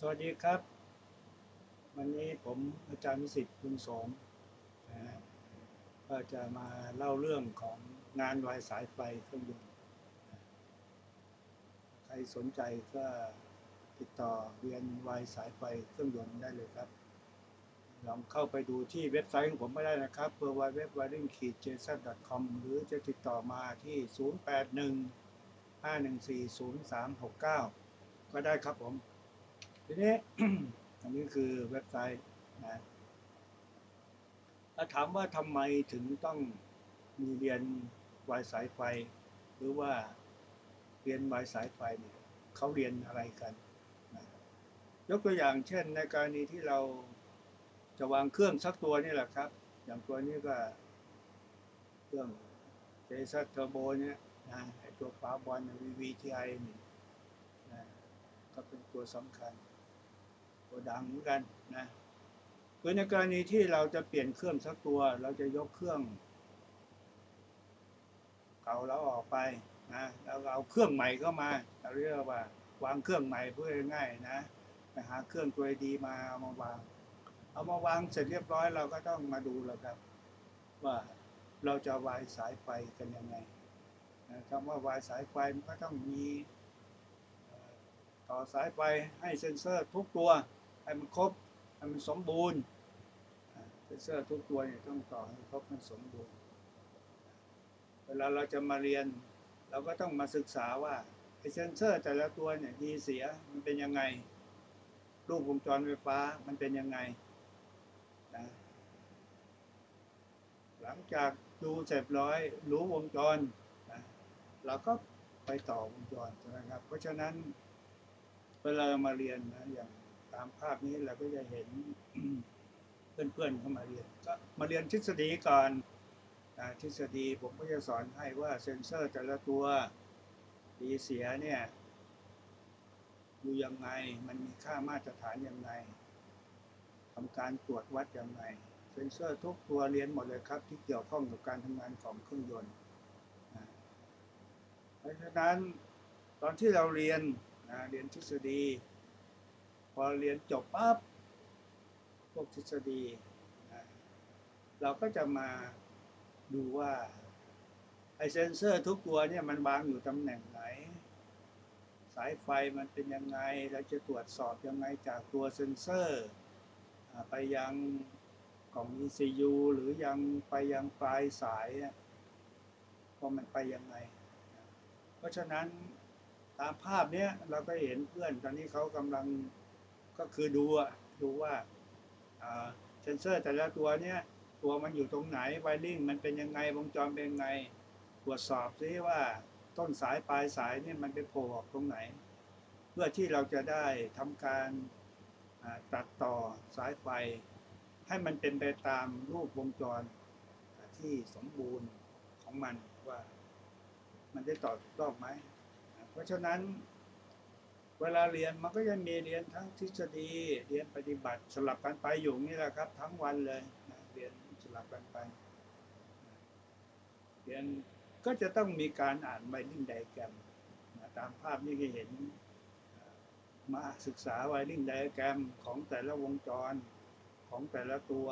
สวัสดีครับ วันนี้ผมอาจารย์มิสิทธิ์บุญสมนะฮะก็จะมาเล่าเรื่องของงานวายสายไฟเครื่องยนต์ใครสนใจก็ติดต่อเรียนวายสายไฟเครื่องยนต์ได้เลยครับ ลองเข้าไปดูที่เว็บไซต์ของผมไม่ได้นะครับ w w w w i r i n g j s o n c o m หรือจะติดต่อมาที่ 081 514 0369 ก็ได้ครับผม ทีนี้ อันนี้คือเว็บไซต์นะแล้วถามว่าทำไมถึงต้องมีเรียนวายสายไฟ หรือว่าเรียนวายสายไฟเนี่ยเขาเรียนอะไรกันนะยกตัวอย่างเช่น ในกรณีที่เราจะวางเครื่องสักตัวนี่แหละครับ อย่างตัวนี้ก็ เครื่องเจสัตเทอร์โบเนี่ยนะตัวฟ้าบอล VVTI นี่นะก็เป็นตัวสำคัญ ตัวดังเหมือนกันนะคือในกรณีที่เราจะเปลี่ยนเครื่องสักตัว เราจะยกเครื่อง เก่าเราออกไปนะแล้วเอาเครื่องใหม่เข้ามาเราเรียกว่าวางเครื่องใหม่เพื่อง่ายนะไปหาเครื่องตัวดีมาเอามาวาง เอามาวางเสร็จเรียบร้อยเราก็ต้องมาดูแล้วครับ ว่าเราจะวายสายไฟกันยังไงนะคำว่าวายสายไฟมันก็ต้องมีต่อสายไฟให้เซ็นเซอร์ทุกตัว ให้มันครบให้มันสมบูรณ์เซ็นเซอร์ทุกตัวเนี่ยต้องต่อให้ครบมันสมบูรณ์ เวลาเราจะมาเรียน เราก็ต้องมาศึกษาว่าไอเซนเซอร์แต่ละตัวเนี่ยดีเสียมันเป็นยังไงรูปวงจรไฟฟ้ามันเป็นยังไงนะหลังจากดูเสร็จร้อยรู้วงจรนะเราก็ไปต่อวงจรใช่ไหมครับ เพราะฉะนั้นเวลามาเรียนนะอย่างามภาพนี้เราก็จะเห็นเพื่อนๆเข้ามาเรียน ก็มาเรียนทฤษฎีก่อนทฤษฎีผมก็จะสอนให้ว่าเซ็นเซอร์แต่ละตัวดีเสียเนี่ยอยู่ยังไงมันมีค่ามาตรฐานยังไงทำการตรวจวัดยังไงเซ็นเซอร์ทุกตัวเรียนหมดเลยครับ ที่เกี่ยวข้องกับการทำงานของเครื่องยนต์เพราะฉะนั้นตอนที่เราเรียนนะเรียนทฤษฎี อเรียนจบปั๊บพวกทฤษฎีนะเราก็จะมาดูว่าไอเซนเซอร์ทุกตัวเนี่ยมันวางอยู่ตำแหน่งไหน สายไฟมันเป็นยังไง เราจะตรวจสอบยังไงจากตัวเซนเซอร์ ไปยังกล่อง ECU หรือยังไปยังปลายสายอะว่ามันไปยังไง เพราะฉะนั้นตามภาพเนี้ยเราก็เห็นเพื่อนตอนนี้เขากำลัง ก็คือดูอะดูว่าเซนเซอร์แต่ละตัวเนี้ยตัวมันอยู่ตรงไหนไวริ่งมันเป็นยังไงวงจรเป็นยังไง ตรวจสอบซิว่าต้นสายปลายสายเนี่ยมันไปโผล่ออกตรงไหน เพื่อที่เราจะได้ทำการตัดต่อสายไฟ ให้มันเป็นไปตามรูปวงจรที่สมบูรณ์ของมันว่า มันได้ต่อถูกต้องไหม เพราะฉะนั้น เวลาเรียนมันก็จะมีเรียนทั้งทฤษฎีเรียนปฏิบัติสลับกันไปอยู่นี่แหละครับ ทั้งวันเลยนะเรียนสลับกันไปเรียนก็จะต้องมีการอ่านไบลิ่งไดแกรมนะตามภาพนี้ก็เห็นมาศึกษาไวริ่งไดแกรมของแต่ละวงจรของแต่ละตัว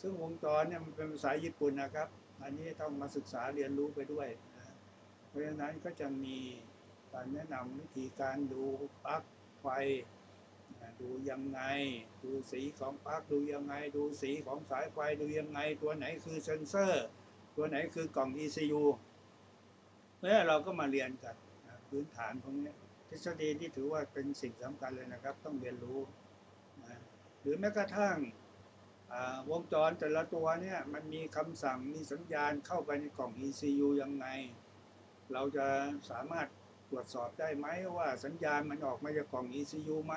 ซึ่งวงจรเนี่ยมันเป็นภาษาญี่ปุ่นนะครับ อันนี้ต้องมาศึกษาเรียนรู้ไปด้วยนะเพราะฉะนั้นก็จะมี การแนะนำวิธีการดูปลั๊กไฟดูยังไง ดูสีของปลั๊กดูยังไง ดูสีของสายไฟดูยังไง ตัวไหนคือเซนเซอร์ ตัวไหนคือกล่อง ECU แล้วเราก็มาเรียนกันพื้นฐานพวกนี้ทฤษฎีที่ถือว่าเป็นสิ่งสำคัญเลยนะครับ ต้องเรียนรู้นะหรือแม้กระทั่งวงจรแต่ละตัวเนี่ยมันมีคำสั่งมีสัญญาณเข้าไปในกล่อง ECU ยังไง เราจะสามารถ ตรวจสอบได้ไหมว่าสัญญาณมันออกมาจากกล่อง ECU ไหม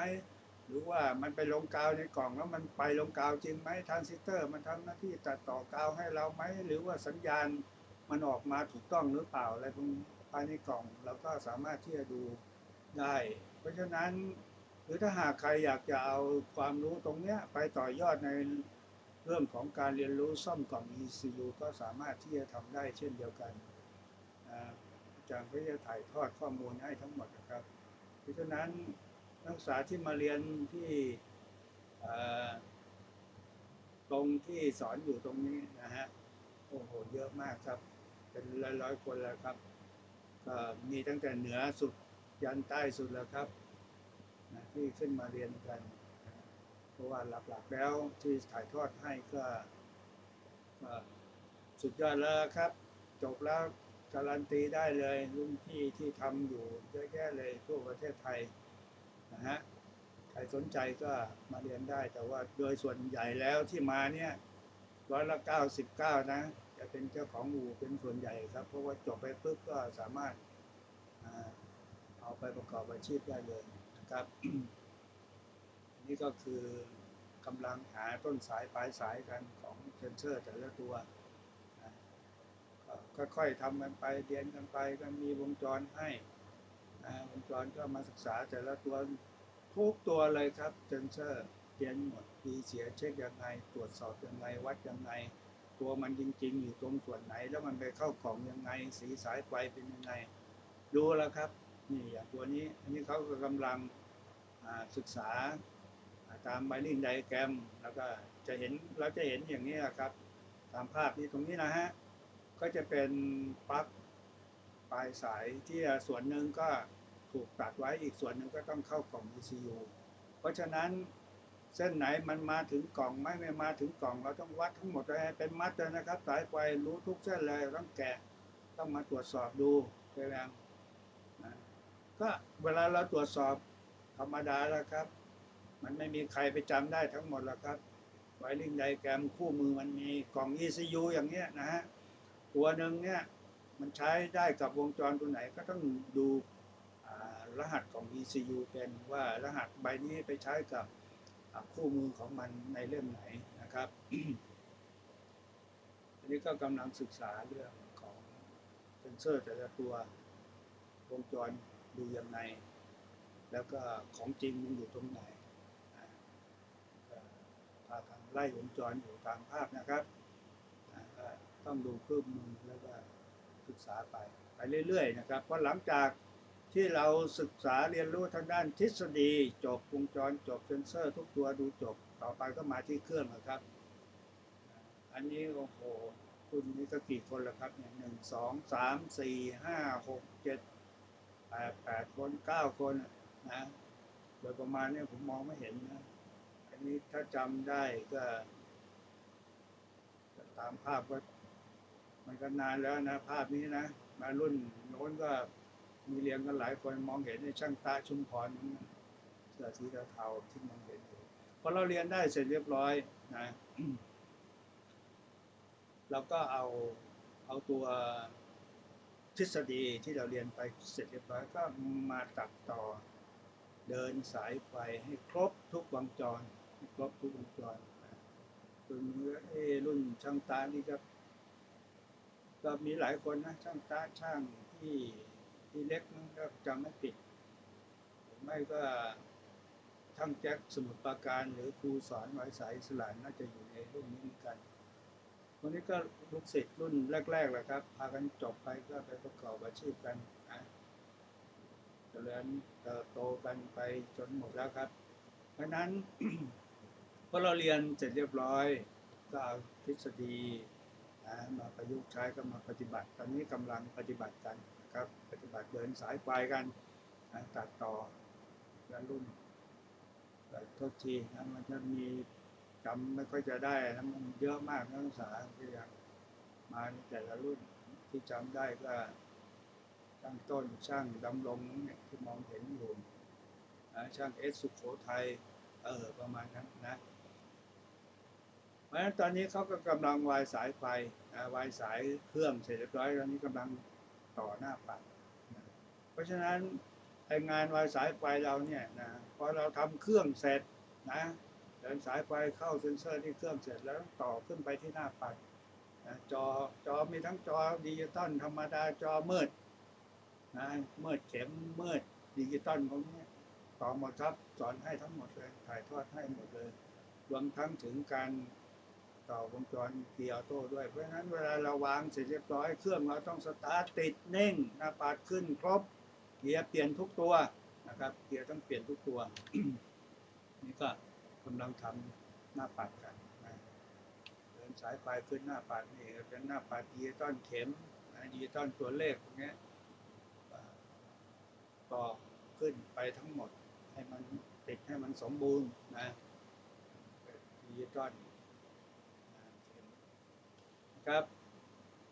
หรือว่ามันไปลงกาวในกล่องแล้วมันไปลงกาวจริงไหมทรานซิสเตอร์มันทำหน้าที่ตัดต่อกาวให้เราไหมหรือว่าสัญญาณมันออกมาถูกต้องหรือเปล่าอะไรพวกภายในกล่องเราก็สามารถที่จะดูได้ เพราะฉะนั้นหรือถ้าหากใครอยากจะเอาความรู้ตรงเนี้ยไปต่อยอดในเรื่องของการเรียนรู้ซ่อมกล่อง ECU ก็สามารถที่จะทำได้เช่นเดียวกัน อาจารย์ก็จะถ่ายทอดข้อมูลให้ทั้งหมดนะครับ เพราะฉะนั้นนักศึกษาที่มาเรียนที่ตรงที่สอนอยู่ตรงนี้นะฮะโอ้โหเยอะมากครับ เป็นร้อยร้อยๆคนแล้วครับก็มีตั้งแต่เหนือสุดยันใต้สุดแล้วครับนะที่ขึ้นมาเรียนกัน เพราะว่าหลักๆแล้วที่ถ่ายทอดให้ก็สุดยอดแล้วครับ จบแล้ว การันตีได้เลยรุ่นพี่ที่ทำอยู่เยอะแยะเลยทั่วประเทศไทยนะฮะใครสนใจก็มาเรียนได้แต่ว่าโดยส่วนใหญ่แล้วที่มาเนี่ยร้อยละเก้าสิบเก้านะ จะเป็นเจ้าของอู่เป็นส่วนใหญ่ครับ เพราะว่าจบไปปุ๊บก็สามารถเอาไปประกอบอาชีพได้เลยนะครับนนี้ก็คือกำลังหาต้นสายปลายสายกันของเซนเซอร์แต่ละตัว ค่อยๆทำกันไปเรียนกันไปก็มีวงจรให้วงจรก็มาศึกษาแต่ละตัวทุกตัวเลยครับเซนเซอร์เรียนหมดดีเสียเช็คยังไง ตรวจสอบยังไงวัดยังไง ตัวมันจริง ๆ อยู่ตรงส่วนไหน แล้วมันไปเข้ากล่องยังไง สีสายไฟเป็นยังไง ดูแล้วครับนี่อย่างตัวนี้ อันนี้เขาก็กำลังศึกษาตามไบลิ่งไดแกรมแล้วก็จะเห็นเราจะเห็นอย่างนี้ครับ ตามภาพนี้ตรงนี้นะฮะ ก็จะเป็นปลั๊กปลายสายที่ส่วนหนึ่งก็ถูกตัดไว้อีกส่วนหนึ่งก็ต้องเข้ากล่อง ECU เพราะฉะนั้นเส้นไหนมันมาถึงกล่องไหม่ไม่มาถึงกล่องเราต้องวัดทั้งหมดเลยให้เป็นมัดเลยนะครับ สายไฟรู้ทุกเส้นเลยต้องแกะต้องมาตรวจสอบดูใช่ไหมนะก็เวลาเราตรวจสอบธรรมดาแล้วครับ มันไม่มีใครไปจำได้ทั้งหมดหรอกครับไวริงไดแกรมคู่มือมันมีกล่อง ECU อย่างเงี้ยนะฮะ ตัวหนึ่งเนี่ยมันใช้ได้กับวงจรตัวไหนก็ต้องดูรหัสของ ECU เป็นว่ารหัสใบนี้ไปใช้กับคู่มือของมันในเล่มไหนนะครับ อันนี้ก็กำลังศึกษาเรื่องของเซนเซอร์แต่ละตัววงจรดูยังไง แล้วก็ของจริงมันอยู่ตรงไหนพาทางไล่วงจรอยู่ตามภาพนะครับ ต้องดูเครื่องมือแล้วก็ศึกษาไปไปเรื่อยๆนะครับเพราะหลังจากที่เราศึกษาเรียนรู้ทางด้านทฤษฎีจบวงจรจบเซนเซอร์ทุกตัวดูจบต่อไปก็มาที่เครื่องนะครับ อันนี้โอ้โหคุณนี้ก็กี่คนล้วครับเนี่ยหนึ่งสองสามสี่ห้าหกเจ็ดแปดแปดคนเก้าคนนะโดยประมาณเนี้ผมมองไม่เห็นนะ อันนี้ถ้าจำได้ก็ตามภาพก็ มันนานแล้วนะภาพนี้นะ มารุ่นโน้นก็มีเรียงกันหลายคนมองเห็นในช่างตาชุมพรเสื้อสีเทาที่มองเห็นอยู่พอเราเรียนได้เสร็จเรียบร้อยนะเราก็เอาเอาตัวทฤษฎีที่เราเรียนไปเสร็จเรียบร้อยก็มาตัดต่อเดินสายไฟให้ครบทุกวงจรครบทุกวงจรนะรุ่นเอรุ่นช่างตานี่ก็ ก็มีหลายคนนะช่างตาช่างที่ที่เล็กนั่นก็จำไม่ผิดหรือไม่ก็ช่างแจ็คสมุทรปราการ หรือครูสอนไว้สายสลานน่าจะอยู่ในรุ่นนี้เหมือนกันวันนี้ก็ลูกศิษย์รุ่นแรกๆแหละครับ พากันจบไปก็ไปประกอบอาชีพกันนะเจริญเติบโตกันไปจนหมดแล้วครับ เพราะฉะนั้นพอเราเรียนเสร็จเรียบร้อยก็เอาทฤษฎี นะมาประยุกต์ใช้ก็มาปฏิบัติ ตอนนี้กำลังปฏิบัติกันนะครับ ปฏิบัติเดินสายไฟกันนะตัดต่อและรุ่นแต่โทษทีนะมันจะมีจำไม่ค่อยจะได้นะมันเยอะมากนักศึกษาที่ยังมาในแต่ละรุ่นที่จำได้ก็ช่างต้นช่างดำรงเนี่ยที่มองเห็นอยู่นะช่างเอสสุโขทัยเออประมาณนั้นนะ ราะฉะนั้นตอนนี้เขาก็กำลังวายสายไฟวายสายเครื่องเสร็จเรียบร้อยตอนนี้กำลังต่อหน้าปัดเพราะฉะนั้นงานวายสายไฟเราเนี่ยนะพอเราทำเครื่องเสร็จนะเดินสายไฟเข้าเซ็นเซอร์ที่เครื่องเสร็จแล้วต่อขึ้นไปที่หน้าปัดนะจอจอมีทั้งจอดิจิตอลธรรมดาจอมืดนะมืดเข็มมืดดิจิตอลพวกนี้ต่อหมดครับสอนให้ทั้งหมดเลยถ่ายทอดให้หมดเลยรวมทั้งถึงการ ต่อวงจรเกียร์โต้ด้วย เพราะฉะนั้นเวลาเราวางเสร็จเรียบร้อยเครื่องเราต้องสตาร์ทติดเน่งหน้าปัดขึ้นครบเกียร์เปลี่ยนทุกตัวนะครับ เกียร์ต้องเปลี่ยนทุกตัว นี่ก็กำลังทำหน้าปัดกันนะเดินสายไฟขึ้นหน้าปัดนี่เป็นหน้าปัดดิจิตอลเข็มนะดิจิตอลตัวเลขพวกนี้ยอ่าก็ขึ้นไปทั้งหมดให้มันติดให้มันสมบูรณ์นะดิจิตอนะเข็มน ครับ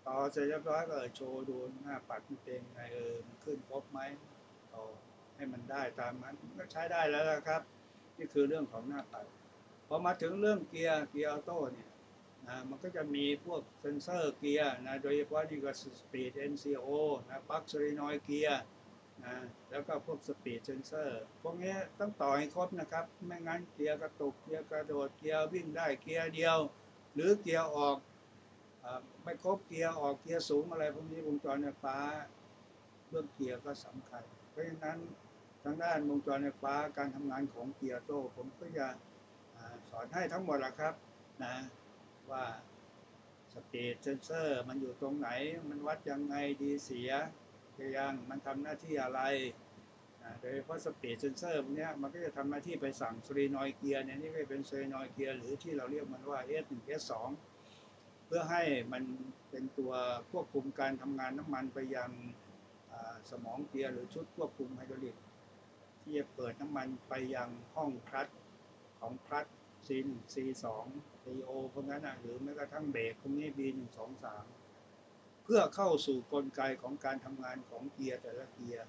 ต่อเสร็จเรียบร้อยก็โชว์ดูหน้าปัดมันเป็นไงเออมันขึ้นครบไหมต่อให้มันได้ตามนั้นก็ใช้ได้แล้วนะครับ นี่คือเรื่องของหน้าปัดพอมาถึงเรื่องเกียร์เกียร์ออโต้เนี่ยนะมันก็จะมีพวกเซนเซอร์เกียร์นะโดยเฉพาะนี่ก็สปีด NCO นะปักโซลินอยเกียร์นะแล้วก็พวกสปีดเซนเซอร์พวกนี้ต้องต่อให้ครบนะครับ ไม่งั้นเกียร์กระตุกเกียร์กระโดดเกียร์วิ่งได้เกียร์เดียว หรือเกียร์ออก ไม่ครบเกียร์ออกเกียร์สูงอะไรพวกนี้วงจรไฟฟ้าเรื่องเกียร์ก็สำคัญ เพราะฉะนั้นทางด้านวงจรไฟฟ้าการทำงานของเกียร์โต้ผมก็จะสอนให้ทั้งหมดละครับนะว่าสปีดเซนเซอร์มันอยู่ตรงไหน มันวัดยังไงดีเสียยังมันทำหน้าที่อะไรโดยเฉพาะสปีดเซนเซอร์พวกเนี้ยมันก็จะทำหน้าที่ไปสั่งโซลีนอยเกียร์เนี่ยนี่ก็เป็นโซลีนอยเกียร์หรือที่เราเรียกมันว่า S1 S2 เพื่อให้มันเป็นตัวควบคุมการทำงานน้ำมันไปยังสมองเกียร์หรือชุดควบคุมไฮดรอลิกที่จะเปิดน้ำมันไปยังห้องคลัตช์ของคลัตช์ C1 C2 CO พวกนั้นนะหรือแม้กระทั่งเบรกพวกนี้ B1 2 3เพื่อเข้าสู่กลไกของการทำงานของเกียร์แต่ละเกียร์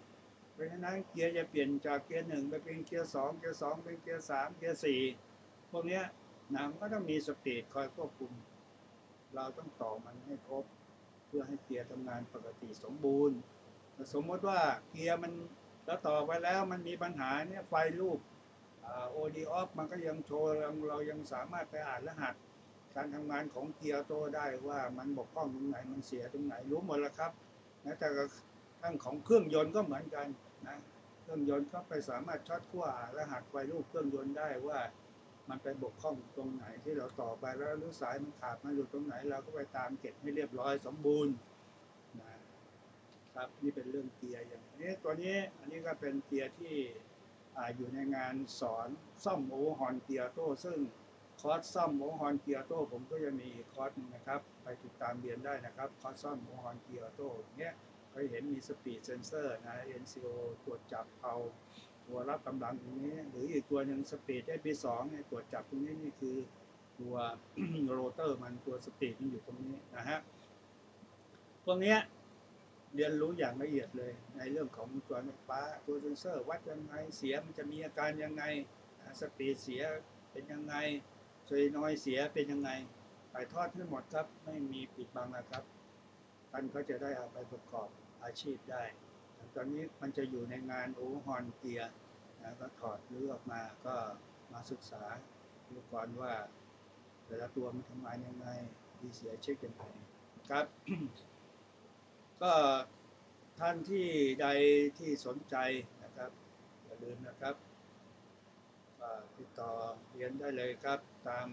เพราะฉะนั้นเกียร์จะเปลี่ยนจากเกียร์หนึ่งไปเป็นเกียร์สองเกียร์สองเป็นเกียร์สามเกียร์สี่พวกนี้นะมันก็ต้องมีสปีดคอยควบคุม เราต้องต่อมันให้ครบ เพื่อให้เกียร์ทำงานปกติสมบูรณ์แต่สมมติว่าเกียร์มันแล้วต่อไปแล้วมันมีปัญหาเนี่ยไฟรูปโอดีออฟมันก็ยังโชว์เราเรายังสามารถไปอ่านรหัส การทำงานของเกียร์โตได้ว่ามันบกพร่องตรงไหนมันเสียตรงไหนรู้หมดแล้วครับนะแต่กระทั้งของเครื่องยนต์ก็เหมือนกันนะเครื่องยนต์ก็ไปสามารถช็อตขั้วรหัสไฟรูปเครื่องยนต์ได้ว่า มันไปบกพร่องตรงไหนที่เราต่อไปแล้วรือสายมันขาดมันอยู่ตรงไหน เราก็ไปตามเก็บให้เรียบร้อยสมบูรณ์นะครับนี่เป็นเรื่องเกียร์อย่างนี้ตัวนี้อันนี้ก็เป็นเกียร์ที่ออยู่ในงานสอนซ่อมโอเวอร์ฮอนเกียร์โต้ซึ่งคอร์สซ่อมโอเวอร์ฮอนเกียร์โต้ผมก็จะมีอีคอร์สนะครับ ไปติดตามเรียนได้นะครับคอร์สซ่อมโอเวอร์ฮอนเกียร์โต้อย่างเงี้ยก็เห็นมีสปีดเซนเซอร์นะ NCO ตรวจจับเอา ตัวรับกำลังตรงนี้ หรืออีกตัวหนึ่งสปีด SP2 เนี่ยตรวจจับตรงนี้นี่คือตัวโรเตอร์มันตัวสปีดมันอยู่ตรงนี้นะฮะพวกนี้เรียนรู้อย่างละเอียดเลย ในเรื่องของตัวไฟฟ้าตัวเซนเซอร์วัดยังไงเสียมันจะมีอาการยังไงสปีดเสียเป็นยังไงโซลินอยเสียเป็นยังไงถ่ายทอดให้งหมดครับ ไม่มีปิดบังนะครับท่านก็จะได้เอาไปประกอบอาชีพได้ ตอนนี้มันจะอยู่ในงานโอเวอร์ฮอนเกียร์นะก็ถอดรื้อออกมาก็มาศึกษาดูก่อนว่า แต่ละตัวมันทำงานยังไงดีเสียเช็คยังไงครับ ก็ท่านที่ใดที่สนใจนะครับ อย่าลืมนะครับติดต่อเรียนได้เลยครับ ตาม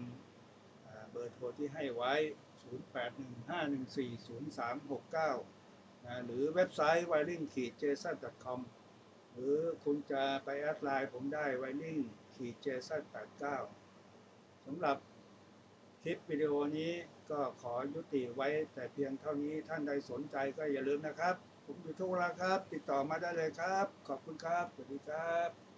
เบอร์โทรที่ให้ไว้ 0815140369 นะหรือเว็บไซต์ wiring jason com หรือคุณจะไปแอดไลน์ผมได้ wiring jason 89สำหรับคลิปวิดีโอนี้ก็ขอยุติไว้แต่เพียงเท่านี้ท่านใดสนใจก็อย่าลืมนะครับ ผมอยู่ทุกเวลาครับ ติดต่อมาได้เลยครับ ขอบคุณครับ สวัสดีครับ